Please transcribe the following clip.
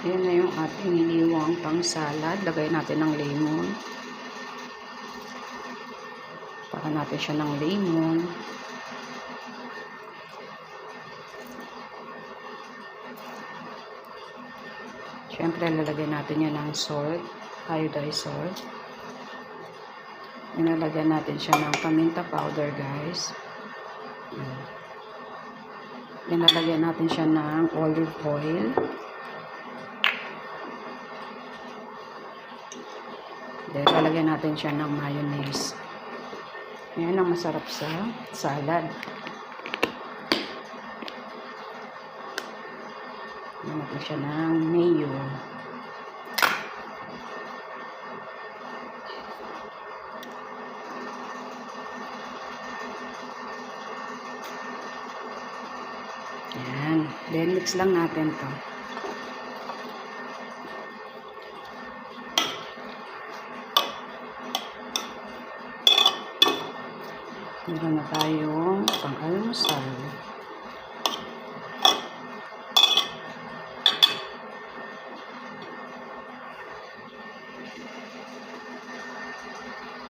Ayan na yung ating iniwang pang salad. Lagay natin ng lemon. Para natin siya ng lemon. Siyempre, lalagay natin yan ng salt. Iodized salt. Inalagyan natin siya ng paminta powder, guys. Ayan. Linalagyan natin siya ng olive oil. Then, lalagyan natin siya ng mayonnaise. Yan ang masarap sa salad. Lagyan natin siya ng mayo. Yan. Then, mix lang natin to. Meron na tayong pang-almusal.